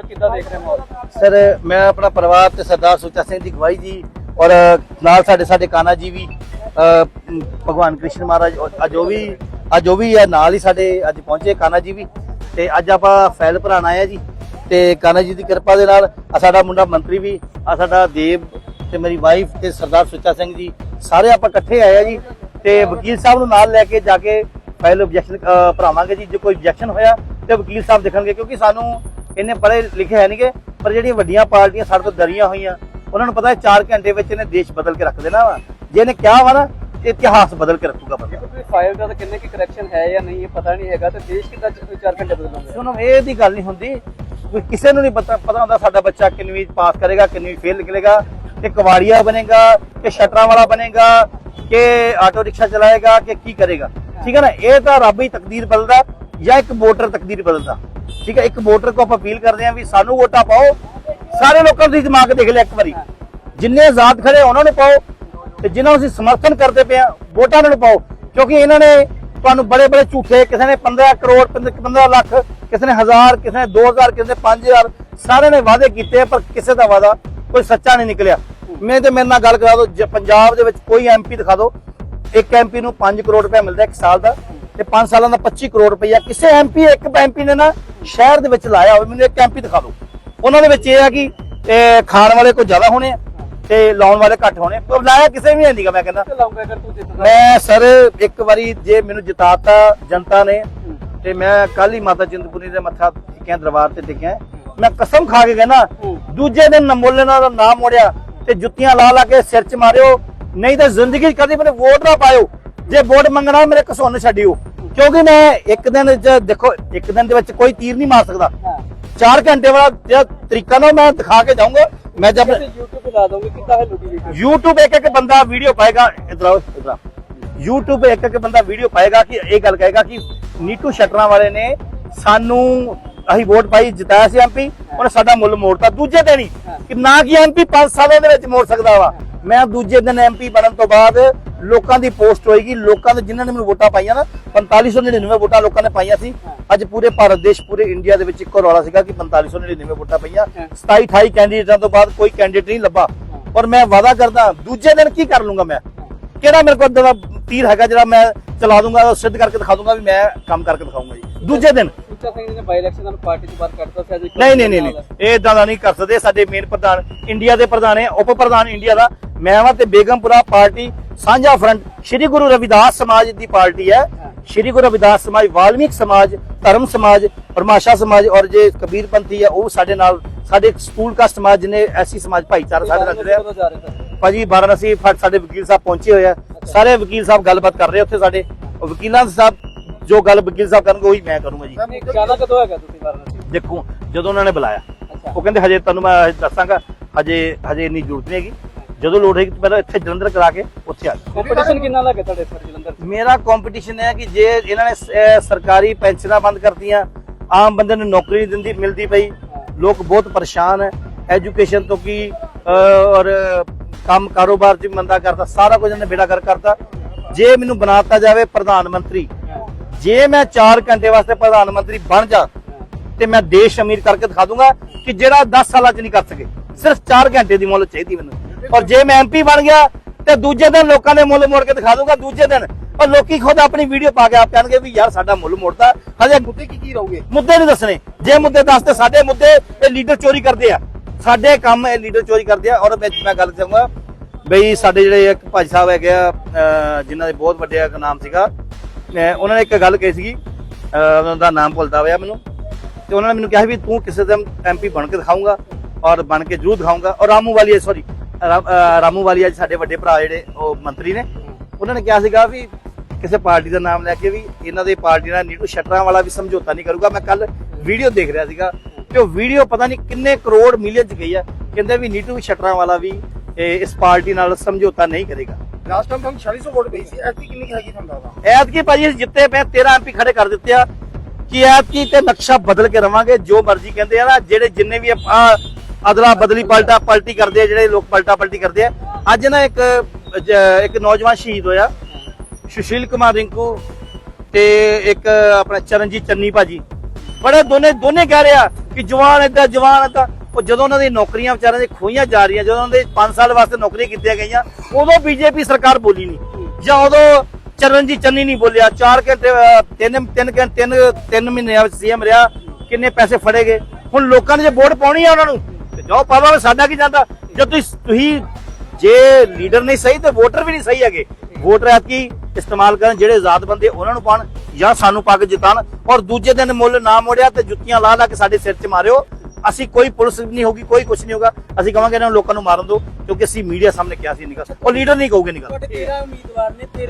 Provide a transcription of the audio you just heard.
ਹੋ ਕਿੱਦਾਂ ਦੇਖ ਰਹੇ ਹੋ ਸਰ, ਮੈਂ ਆਪਣਾ ਪਰਿਵਾਰ ਤੇ ਸਰਦਾਰ ਸੁੱਚਾ ਸਿੰਘ ਦੀ ਗਵਾਹੀ ਜੀ ਔਰ, ਨਾਲ ਸਾਡੇ ਸਾਡੇ ਕਾਨਾ ਜੀ ਵੀ ਭਗਵਾਨ ਕ੍ਰਿਸ਼ਨ ਮਹਾਰਾਜ ਅੱਜ ਉਹ ਵੀ, ਅੱਜ ਉਹ ਵੀ ਹੈ ਨਾਲ ਹੀ ਸਾਡੇ ਅੱਜ ਪਹੁੰਚੇ ਕਾਨਾ ਜੀ ਵੀ। ਤੇ ਅੱਜ ਆਪਾਂ ਫੈਲ ਭਰਾਣਾ ਆਏ ਆ ਜੀ। ਤੇ ਕਾਨਾ ਜੀ ਦੀ ਕਿਰਪਾ ਦੇ ਨਾਲ ਸਾਡਾ ਮੁੰਡਾ ਮੰਤਰੀ ਵੀ, ਆ ਸਾਡਾ ਦੇਵ ਤੇ ਮੇਰੀ ਵਾਈਫ ਤੇ ਸਰਦਾਰ ਸੁੱਚਾ ਸਿੰਘ ਜੀ, ਸਾਰੇ ਆਪਾਂ ਇਕੱਠੇ ਆਏ ਆ ਜੀ। ਤੇ ਵਕੀਲ ਸਾਹਿਬ ਨੂੰ ਨਾਲ ਲੈ ਕੇ ਜਾ ਕੇ ਫਾਈਲ ਆਬਜੈਕਸ਼ਨ ਭਰਾਵਾਂਗੇ ਜੀ। ਜੇ ਕੋਈ ਆਬਜੈਕਸ਼ਨ ਹੋਇਆ ਤੇ ਵਕੀਲ ਸਾਹਿਬ ਦੇਖਣਗੇ ਕਿਉਂਕਿ ਸਾਨੂੰ ਇਹਨੇ ਪੜ੍ਹੇ ਲਿਖੇ ਹੈ ਨਹੀਂਗੇ ਪਰ ਜਿਹੜੀਆਂ ਵੱਡੀਆਂ ਪਾਰਟੀਆਂ ਸਾਡੇ ਤੋਂ ਡਰੀਆਂ ਹੋਈਆਂ ਉਹਨਾਂ ਨੂੰ ਪਤਾ ਹੈ 4 ਘੰਟੇ ਵਿੱਚ ਇਹਨੇ ਦੇਸ਼ ਬਦਲ ਕੇ ਰੱਖ ਦੇਣਾ ਵਾ। ਜੇ ਇਹਨੇ ਕਿਹਾ ਵਾ ਨਾ ਇਤਿਹਾਸ ਬਦਲ ਕੇ ਰੱਖੂਗਾ ਬੰਦਾ। ਕੋਈ ਫਾਈਲ ਦਾ ਤਾਂ ਕਿੰਨੇ ਕੀ ਕਰੈਕਸ਼ਨ ਹੈ ਜਾਂ ਨਹੀਂ ਇਹ ਪਤਾ ਨਹੀਂ ਹੈਗਾ ਤੇ ਦੇਸ਼ ਕਿੱਦਾਂ 4 ਘੰਟੇ ਬਦਲਣਗੇ ਸੁਣੋ ਇਹ ਦੀ ਗੱਲ ਨਹੀਂ ਹੁੰਦੀ। ਕੋਈ ਕਿਸੇ ਨੂੰ ਨਹੀਂ ਪਤਾ ਪਤਾ ਹੁੰਦਾ ਸਾਡਾ ਬੱਚਾ ਕਿੰਨਵੀਂ ਪਾਸ ਕਰੇਗਾ ਕਿੰਨਵੀਂ ਫੇਲ ਨਿਕਲੇਗਾ ਕਿ ਕਵਾੜੀਆ ਬਣੇਗਾ ਕਿ ਸ਼ਟਰਾਂ ਵਾਲਾ ਬਣੇਗਾ ਕਿ ਆਟੋ ਰਿਕਸ਼ਾ ਚਲਾਏਗਾ ਕਿ ਕੀ ਕਰੇਗਾ। ਠੀਕ ਹੈ ਨਾ? ਇਹ ਤਾਂ ਰੱਬ ਹੀ ਤਕਦੀਰ ਬਦਲਦਾ। ਜਾਂ ਇੱਕ ਵੋਟਰ ਤਕਦੀਰ ਬਦਲਦਾ। ਠੀਕ ਹੈ, ਇੱਕ ਵੋਟਰ ਕੋ ਆਪਾਂ ਅਪੀਲ ਕਰਦੇ ਹਾਂ ਵੀ ਸਾਨੂੰ ਵੋਟਾਂ ਪਾਓ। ਸਾਰੇ ਲੋਕਾਂ ਦੀ ਦਿਮਾਗ ਦੇਖ ਲਿਆ ਇੱਕ ਵਾਰੀ। ਜਿੰਨੇ ਆਜ਼ਾਦ ਖੜੇ ਉਹਨਾਂ ਨੂੰ ਪਾਓ। ਤੇ ਜਿਨ੍ਹਾਂ ਨੂੰ ਅਸੀਂ ਸਮਰਥਨ ਕਰਦੇ ਪਏ ਆ, ਵੋਟਾਂ ਉਹਨਾਂ ਨੂੰ ਪਾਓ। ਕਿਉਂਕਿ ਇਹਨਾਂ ਨੇ ਤੁਹਾਨੂੰ ਬੜੇ ਬੜੇ ਝੂਠੇ, ਕਿਸੇ ਨੇ 15 ਕਰੋੜ 15 ਲੱਖ, ਕਿਸੇ ਨੇ 1000 ਕਿਸੇ ਨੇ 2000 ਕਿਸੇ ਨੇ 5000 ਸਾਰਿਆਂ ਨੇ ਵਾਅਦੇ ਕੀਤੇ ਪਰ ਕਿਸੇ ਦਾ ਵਾਅਦਾ ਕੋਈ ਸੱਚਾ ਨਹੀਂ ਨਿਕਲਿਆ। ਮੈਂ ਤੇ ਮੇਰੇ ਨਾਲ ਗੱਲ ਕਰਾ ਦਿਓ, ਜੇ ਪੰਜਾਬ ਦੇ ਵਿੱਚ ਕੋਈ ਐਮਪੀ ਦਿਖਾ ਦਿਓ, ਇੱਕ ਐਮਪੀ ਨੂੰ 5 ਕਰੋੜ ਰੁਪਏ ਮਿਲਦਾ ਇੱਕ ਸਾਲ ਦਾ। ਤੇ 5 ਸਾਲਾਂ ਦਾ 25 ਕਰੋੜ ਰੁਪਈਆ ਕਿਸੇ ਐਮਪੀ, ਇੱਕ ਐਮਪੀ ਨੇ ਨਾ ਸ਼ਹਿਰ ਦੇ ਵਿੱਚ ਲਾਇਆ ਹੋਵੇ। ਮੈਨੂੰ ਇੱਕ ਐਮਪੀ ਦਿਖਾ ਦਿਓ। ਉਹਨਾਂ ਦੇ ਵਿੱਚ ਇਹ ਆ ਕਿ ਖਾਣ ਵਾਲੇ ਕੋਈ ਜ਼ਿਆਦਾ ਹੋਣੇ ਆ ਤੇ ਲਾਉਣ ਵਾਲੇ ਘੱਟ ਹੋਣੇ ਲਾਇਆ ਕਿਸੇ ਵੀ ਨਹੀਂਗਾ ਮੈਂ ਕਹਿੰਦਾ। ਮੈਂ ਸਰ, ਇੱਕ ਵਾਰੀ ਜੇ ਮੈਨੂੰ ਜਿਤਾਤਾ ਜਨਤਾ ਨੇ ਤੇ ਮੈਂ ਕੱਲ ਹੀ ਮਾਤਾ ਚਿੰਤਪੁਰਨੀ ਦੇ ਮੱਥਾ ਟੇਕਿਆ, ਦਰਬਾਰ ਤੇ ਟੇਕਿਆ। ਮੈਂ ਕਸਮ ਖਾ ਕੇ ਕਹਿੰਦਾ, ਦੂਜੇ ਦਿਨ ਨਮੋਲੇ ਨਾਲ ਦਾ ਨਾਮ ਮੋੜਿਆ ਤੇ ਜੁੱਤੀਆਂ ਲਾ ਲਾ ਕੇ ਸਿਰ 'ਚ ਮਾਰਿਓ, ਨਹੀਂ ਤਾਂ ਜ਼ਿੰਦਗੀ 'ਚ ਕਦੇ ਮੈਨੂੰ ਵੋਟ ਨਾ ਪਾਇਓ। ਜੇ ਵੋਟ ਮੰਗਣਾ ਮੇਰੇ ਕਸੁੰਨ ਛੱਡਿਓ। ਕਿਉਂਕਿ ਮੈਂ ਇੱਕ ਦਿਨ 'ਚ ਦੇਖੋ ਇੱਕ ਦਿਨ ਦੇ ਵਿੱਚ ਕੋਈ ਤੀਰ ਨਹੀਂ ਮਾਰ ਸਕਦਾ। ਹਾਂ। 4 ਘੰਟੇ ਵਾਲਾ ਜਿਹੜਾ ਤਰੀਕਾ ਨਾ ਮੈਂ ਦਿਖਾ ਕੇ ਜਾਊਂਗਾ। ਮੈਂ ਜਦ YouTube ਤੇ ਲਾ ਦੋਗੇ ਕਿੱਦਾਂ ਹੈ ਲੁੱਟੀ ਵੀਡੀਓ YouTube ਇੱਕ ਇੱਕ ਬੰਦਾ ਵੀਡੀਓ ਪਾਏਗਾ। ਇਧਰ ਇਧਰ YouTube ਇੱਕ ਇੱਕ ਬੰਦਾ ਵੀਡੀਓ ਪਾਏਗਾ ਕਿ ਇਹ ਗੱਲ ਕਹੇਗਾ ਕਿ ਨੀਟੂ ਸ਼ਟਰਾਂ ਵਾਲੇ ਨੇ ਸਾਨੂੰ ਅਸੀਂ ਵੋਟ ਪਾਈ ਜਿਤਾਇਆ ਸੀ ਐਮਪੀ ਉਹਨੇ ਸਾਡਾ ਮੁੱਲ ਮੋੜਤਾ। ਦੂਜੇ ਦਿਨ ਹੀ ਕਿ ਨਾ ਕਿ ਐਮਪੀ 5 ਸਾਲਾਂ ਦੇ ਵਿੱਚ ਮੋੜ ਸਕਦਾ ਵਾ। ਮੈਂ ਦੂਜੇ ਦਿਨ ਐਮਪੀ ਬਣਨ ਤੋਂ ਬਾਅਦ ਲੋਕਾਂ ਦੀ ਪੋਸਟ ਹੋਏਗੀ ਲੋਕਾਂ ਦੇ ਜਿਨ੍ਹਾਂ ਨੇ ਮੈਨੂੰ ਵੋਟਾਂ ਪਾਈਆਂ ਨਾ 4599 ਵੋਟਾਂ ਲੋਕਾਂ ਨੇ ਪਾਈਆਂ ਸੀ। ਅੱਜ ਪੂਰੇ ਭਾਰਤ ਦੇਸ਼ ਪੂਰੇ ਇੰਡੀਆ ਦੇ ਵਿੱਚ ਇੱਕੋ ਰੌਲਾ ਸੀਗਾ ਕਿ 4599 ਵੋਟਾਂ ਪਈਆਂ। 27 28 ਕੈਂਡੀਡੇਟਾਂ ਤੋਂ ਬਾਅਦ ਕੋਈ ਕੈਂਡੀਡੇਟ ਨਹੀਂ ਲੱਭਾ। ਔਰ ਮੈਂ ਵਾਅਦਾ ਕਰਦਾ ਦੂਜੇ ਦਿਨ ਕੀ ਕਰ ਲੂੰਗਾ ਮੈਂ? ਕਿਹੜਾ ਮੇਰੇ ਕੋਲ ਦਾ ਤੀਰ ਹੈਗਾ ਜਿਹੜਾ ਮੈਂ ਚਲਾ ਦੂੰਗਾ ਸਿੱਧ ਕਰਕੇ ਦਿਖਾ ਦੂੰਗਾ ਵੀ ਮੈਂ ਕੰਮ ਕਰਕੇ ਦਿਖਾਊਂਗਾ ਜੀ। ਦੂਜੇ ਦਿਨ। ਨਹੀਂ ਨਹੀਂ ਨਹੀਂ ਇਹ ਇਦਾਂ ਦਾ ਨਹੀਂ ਕਰ ਸਕਦੇ। ਸਾਡੇ ਮੇਨ ਪ੍ਰਧਾਨ ਇੰਡੀਆ ਦੇ ਪ੍ਰਧਾਨ ਹੈ ਉਪ ਪ੍ਰਧਾਨ ਇੰਡੀਆ ਦਾ। ਮੈਂ ਵਾਂ ਤੇ ਬੇਗਮਪੁਰਾ ਪਾਰਟੀ ਸਾਂਝਾ ਫਰੰਟ ਸ਼੍ਰੀ ਗੁਰੂ ਰਵਿਦਾਸ ਸਮਾਜ ਦੀ ਪਾਰਟੀ ਹੈ। ਸ਼੍ਰੀ ਗੁਰੂ ਰਵਿਦਾਸ ਸਮਾਜ ਵਾਲਮੀਕ ਸਮਾਜ ਧਰਮ ਸਮਾਜ ਪਰਮਾਸ਼ਾ ਸਮਾਜ ਔਰ ਜੇ ਕਬੀਰਪੰਥੀ ਹੈ ਉਹ ਸਾਡੇ ਨਾਲ ਸਾਡੇ ਸਕੂਲ ਕਾ ਸਮਾਜ ਨੇ ਐਸੀ ਸਮਾਜ ਭਾਈਚਾਰਾ ਸਾਡੇ ਨਾਲ ਰਹੇ ਭਾਜੀ ਫਟ ਸਾਡੇ ਵਕੀਲ ਸਾਹਿਬ ਪਹੁੰਚੇ ਹੋਏ ਆ। ਸਾਰੇ ਵਕੀਲ ਸਾਹਿਬ ਗੱਲਬਾਤ ਕਰ ਰਹੇ ਉੱਥੇ ਸਾਡੇ। ਵਕੀਲਾਂ ਸਾਹਿਬ ਜੋ ਗੱਲ ਵਕੀਲ ਸਾਹਿਬ ਕਰਨਗੇ ਉਹੀ ਮੈਂ ਕਰੂੰਗਾ ਜੀ। ਜਾਣਾ ਕਦੋਂ ਹੈਗਾ ਤੁਸੀਂ ਵਾਰਾਣਸੀ? ਦੇਖੋ ਜਦੋਂ ਉਹਨਾਂ ਨੇ ਬੁਲਾਇਆ। ਉਹ ਕਹਿੰਦੇ ਹਜੇ ਤੁਹਾਨੂੰ ਮੈਂ ਦੱਸਾਂਗਾ ਹਜੇ ਹਜੇ ਇੰਨੀ ਜ਼ਰੂਰਤ ਨਹੀਂ ਹੈਗੀ। ਜਦੋਂ ਲੋੜ ਹੈਗੀ ਪਹਿਲਾਂ ਇੱਥੇ ਜਲੰਧਰ ਕਰਾ ਕੇ ਉੱਥੇ ਆ ਜਾਓ। ਕੰਪੀਟੀਸ਼ਨ ਕਿੰਨਾ ਲੱਗੇ ਤੁਹਾਡੇ ਇੱਥੇ ਜਲੰਧਰ? ਮੇਰਾ ਕੰਪੀਟੀਸ਼ਨ ਹੈ ਕਿ ਜੇ ਇਹਨਾਂ ਨੇ ਸ- ਸਰਕਾਰੀ ਪੈਨਸ਼ਨਾਂ ਬੰਦ ਕਰਤੀਆਂ ਆਮ ਬੰਦੇ ਨੂੰ ਨੌਕਰੀ ਨਹੀਂ ਦਿੰਦੀ ਮਿਲਦੀ ਪਈ। ਲੋਕ ਬਹੁਤ ਪਰੇਸ਼ਾਨ ਹੈ। ਐਜੂਕੇਸ਼ਨ ਤੋਂ ਕੀ ਅਹ, ਔਰ ਕੰਮ ਕਾਰੋਬਾਰ ਚ ਵੀ ਮੰਦਾ ਕਰਦਾ ਸਾਰਾ ਕੁਝ ਇਹਨੇ ਬੇੜਾ ਕਰ ਕਰਤਾ। ਜੇ ਮੈਨੂੰ ਬਣਾਤਾ ਜਾਵੇ ਪ੍ਰਧਾਨ ਮੰਤਰੀ ਜੇ ਮੈਂ 4 ਘੰਟੇ ਵਾਸਤੇ ਪ੍ਰਧਾਨ ਮੰਤਰੀ ਬਣ ਜਾ ਤੇ ਮੈਂ ਦੇਸ਼ ਅਮੀਰ ਕਰਕੇ ਦਿਖਾ ਦੂੰਗਾ ਕਿ ਜਿਹੜਾ 10 ਸਾਲਾਂ ਚ ਨਹੀਂ ਕਰ ਸਕੇ। ਸਿਰਫ 4 ਘੰਟੇ ਦੀ ਮੁੱਲ ਚਾਹੀਦੀ ਮੈਨੂੰ। ਔਰ ਜੇ ਮੈਂ ਐਮਪੀ ਬਣ ਗਿਆ ਤੇ ਦੂਜੇ ਦਿਨ ਲੋਕਾਂ ਦੇ ਮੁੱਲ ਮੋੜ ਕੇ ਦਿਖਾ ਦੂੰਗਾ ਦੂਜੇ ਦਿਨ। ਔਰ ਲੋਕੀ ਖੁਦ ਆਪਣੀ ਵੀਡੀਓ ਪਾ ਕੇ ਆਪ ਕਹਿਣਗੇ ਵੀ ਯਾਰ ਸਾਡਾ ਮੁੱਲ ਮੋੜਦਾ ਹਜੇ ਮੁੱਦੇ ਕੀ ਕੀ ਰਹੋਗੇ? ਮੁੱਦੇ ਨਹੀਂ ਦੱਸਣੇ। ਜੇ ਮੁੱਦੇ ਦੱਸਦੇ ਸਾਡੇ ਮੁੱਦੇ ਇਹ ਲੀਡਰ ਚੋਰੀ ਕਰਦੇ ਆ। ਸਾਡੇ ਕੰਮ ਇਹ ਲੀਡਰ ਚੋਰੀ ਕਰਦੇ ਆ। ਔਰ ਮੈਂ ਮੈਂ ਗੱਲ ਕਰਾਂਗਾ ਬਈ ਸਾਡੇ ਜਿਹੜੇ ਇੱਕ ਭਾਈ ਸਾਹਿਬ ਹੈਗੇ ਆ ਜਿਨ੍ਹਾਂ ਦੇ ਬਹੁਤ ਵੱਡੇ ਨਾਮ ਸੀਗਾ। ਉਹਨਾਂ ਨੇ ਇੱਕ ਗੱਲ ਕਹੀ ਸੀਗੀ। ਉਹਨਾਂ ਦਾ ਨਾਮ ਭੁੱਲਦਾ ਹੋਇਆ ਮੈਨੂੰ। ਤੇ ਉਹਨਾਂ ਨੇ ਮੈਨੂੰ ਕਿਹਾ ਵੀ ਤੂੰ ਕਿਸੇ ਦਿਨ ਐਮਪੀ ਬਣ ਕੇ ਦਿਖਾਊਂਗਾ। ਔਰ ਬਣ ਕੇ ਜ਼ਰੂਰ ਦਿਖਾਊਂਗਾ। ਔਰ ਰਾਮੂ ਵਾਲੀਆ ਸੌਰੀ ਰਾਮੂ ਵਾਲੀਆ ਜੀ ਸਾਡੇ ਵੱਡੇ ਭਰਾ ਜਿਹੜੇ ਉਹ ਮੰਤਰੀ ਨੇ। ਉਹਨਾਂ ਨੇ ਕਿਹਾ ਸੀਗਾ ਵੀ ਕਿਸੇ ਪਾਰਟੀ ਦਾ ਨਾਮ ਲੈ ਕੇ ਵੀ ਇਹਨਾਂ ਦੀ ਪਾਰਟੀ ਨਾਲ ਨੀਟੂ ਸ਼ਟਰਾਂ ਵਾਲਾ ਵੀ ਸਮਝੌਤਾ ਨਹੀਂ ਕਰੂਗਾ। ਮੈਂ ਕੱਲ ਵੀਡੀਓ ਦੇਖ ਰਿਹਾ ਸੀਗਾ ਤੇ ਉਹ ਵੀਡੀਓ ਪਤਾ ਨਹੀਂ ਕਿੰਨੇ ਕਰੋੜ ਮਿਲੀਅਨ ਚ ਗਈ ਆ। ਕਹਿੰਦੇ ਵੀ ਨੀਟੂ ਸ਼ਟਰਾਂ ਵਾਲਾ ਵੀ ਇਸ ਪਾਰਟੀ ਨਾਲ ਸਮਝੌਤਾ ਨਹੀਂ ਕਰੇਗਾ। ਲਾਸਟ ਟਾਈਮ ਤੁਹਾਨੂੰ 4600 ਵੋਟ ਪਈ ਸੀ। ਐਤਕੀ ਕਿੰਨੀ ਹੈਗੀ ਤੁਹਾਨੂੰ ਲੱਗਦਾ? ਐਤਕੀ ਭਾਜੀ ਅਸੀਂ ਜਿੱਤੇ ਪਏ 13 ਐਮਪੀ ਖੜੇ ਕਰ ਦਿੱਤੇ ਆ। ਕਿ ਐਤਕੀ ਤੇ ਨਕਸ਼ਾ ਬਦਲ ਕੇ ਰਵਾਂਗੇ ਜੋ ਮਰਜ਼ੀ ਕਹਿੰਦੇ ਆ ਨਾ ਜਿਹੜੇ ਜਿੰਨੇ ਵੀ ਆ ਅਦਲਾ ਬਦਲੀ ਪਲਟਾ ਪਲਟੀ ਕਰਦੇ ਆ ਜਿਹੜੇ ਲੋਕ ਪਲਟਾ ਪਲਟੀ ਕਰਦੇ ਆ। ਅੱਜ ਨਾ ਇੱਕ ਜ- ਇੱਕ ਨੌਜਵਾਨ ਸ਼ਹੀਦ ਹੋਇਆ। ਸੁਸ਼ੀਲ ਕੁਮਾਰ ਰਿੰਕੂ ਤੇ ਇੱਕ ਆਪਣਾ ਚਰਨਜੀਤ ਚੰਨੀ ਭਾਜੀ। ਬੜੇ ਦੋਨੇ ਦੋਨੇ ਕਹਿ ਰਿਹਾ ਕਿ ਜਵਾਨ ਏਦਾਂ ਜਵਾਨ ਏਦਾਂ ਉਹ ਜਦੋਂ ਉਹਨਾਂ ਦੀ ਨੌਕਰੀਆਂ ਵਿਚਾਰਿਆਂ ਦੀ ਖੋਈਆਂ ਜਾ ਰਹੀਆਂ, ਜਦੋਂ ਉਹਨਾਂ ਦੇ 5 ਸਾਲ ਵਾਸਤੇ ਨੌਕਰੀ ਕੀਤੀਆਂ ਗਈਆਂ, ਉਦੋਂ ਬੀਜੇਪੀ ਸਰਕਾਰ ਬੋਲੀ ਨਹੀਂ। ਜਾਂ ਉਦੋਂ ਚਰਨਜੀਤ ਚੰਨੀ ਨਹੀਂ ਬੋਲਿਆ। 4 ਘੰਟੇ 3 3 ਘੰਟੇ 3 3 ਮਹੀਨਿਆਂ ਵਿੱਚ ਸੀਐਮ ਰਿਹਾ। ਕਿੰਨੇ ਪੈਸੇ ਫੜੇ ਗਏ? ਹੁਣ ਲੋਕਾਂ ਨੇ ਜੇ ਵੋਟ ਪਾਉਣੀ ਆ ਉਹਨਾਂ ਨੂੰ ਜਾਓ ਪਾਵਾ ਸਾਡਾ ਕੀ ਜਾਂਦਾ? ਜੇ ਤੁਸੀਂ ਤੁਸੀਂ ਜੇ ਲੀਡਰ ਨਹੀਂ ਸਹੀ ਤੇ ਵੋਟਰ ਵੀ ਨਹੀਂ ਸਹੀ ਹੈਗੇ। ਵੋਟਰ ਐਤਕੀ ਇਸਤੇਮਾਲ ਕਰਨ ਜਿਹੜੇ ਆਜ਼ਾਦ ਬੰਦੇ ਉਹਨਾਂ ਨੂੰ ਪਾਣ ਜਾਂ ਸਾਨੂੰ ਪਾ ਕੇ ਜਿਤਾਣ ਔਰ ਦੂਜੇ ਦਿਨ ਮੁੱਲ ਨਾ ਮੋੜਿਆ ਤੇ ਜੁੱਤੀਆਂ ਲਾ ਲਾ ਕੇ ਸਾਡੇ ਸਿਰ 'ਚ ਮਾਰਿਓ। ਅਸੀਂ ਕੋਈ ਪੁਲਿਸ ਨਹੀਂ ਹੋਗੀ ਕੋਈ ਕੁਝ ਨਹੀਂ ਹੋਗਾ ਅਸੀਂ ਕਹਾਂਗੇ ਇਹਨਾਂ ਨੂੰ ਲੋਕਾਂ ਨੂੰ ਮਾਰਨ ਦਿਓ, ਕਿਉਂਕਿ ਅਸੀਂ ਮੀਡੀਆ ਸਾਹਮਣੇ ਕਿਹਾ ਸੀ ਨਿਕਲ। ਉਹ ਲੀਡਰ ਨਹੀਂ ਕਹੋਗੇ ਨਿਕਲ। 13 ਉਮੀਦਵਾਰ ਨੇ?